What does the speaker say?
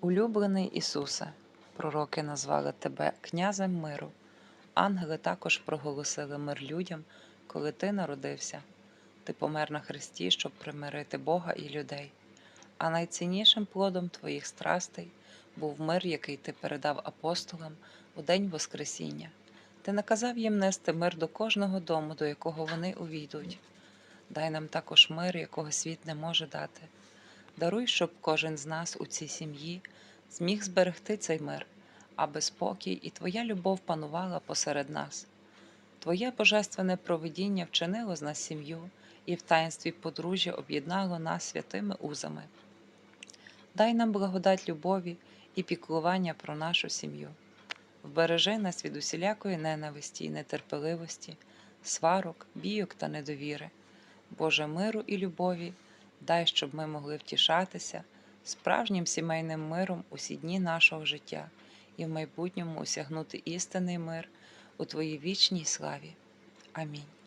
Улюблений Ісусе, пророки назвали Тебе князем миру. Ангели також проголосили мир людям, коли Ти народився. Ти помер на хресті, щоб примирити Бога і людей. А найціннішим плодом Твоїх страстей був мир, який Ти передав апостолам у день Воскресіння. Ти наказав їм нести мир до кожного дому, до якого вони увійдуть. Дай нам також мир, якого світ не може дати. Даруй, щоб кожен з нас у цій сім'ї зміг зберегти цей мир, аби спокій і Твоя любов панувала посеред нас. Твоє божественне провидіння вчинило з нас сім'ю і в таїнстві подружжя об'єднало нас святими узами. Дай нам благодать любові і піклування про нашу сім'ю. Вбережи нас від усілякої ненависті і нетерпеливості, сварок, бійок та недовіри. Боже миру і любові, дай, щоб ми могли втішатися справжнім сімейним миром усі дні нашого життя і в майбутньому осягнути істинний мир у Твоїй вічній славі. Амінь.